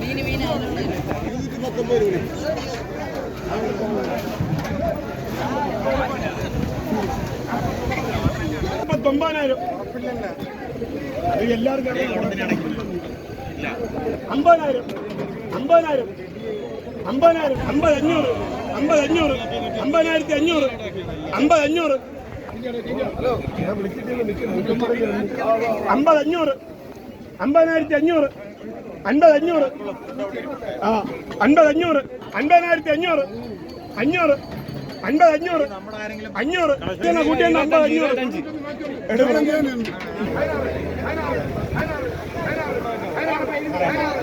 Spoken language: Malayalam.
മീന് മീന് പത്തൊമ്പതിനായിരം ഉറപ്പില്ലല്ലേ അത് എല്ലാവർക്കും. അമ്പതിനായിരം. അമ്പതിനായിരം. അമ്പതിനായിരം. അമ്പത് അഞ്ഞൂറ് അമ്പത് അഞ്ഞൂറ് അമ്പതിനായിരത്തി അഞ്ഞൂറ് അമ്പത് അഞ്ഞൂറ് അമ്പത് അഞ്ഞൂറ് അമ്പതിനായിരത്തി അഞ്ഞൂറ് അൻപത് അഞ്ഞൂറ് ആ അൻപത് അഞ്ഞൂറ് അൻപതിനായിരത്തി അഞ്ഞൂറ്. അഞ്ഞൂറ് അൻപത് അഞ്ഞൂറ്. അഞ്ഞൂറ് കൂട്ടിയെന്ന് അമ്പത് അഞ്ഞൂറ് എടുക്കണം Thank you.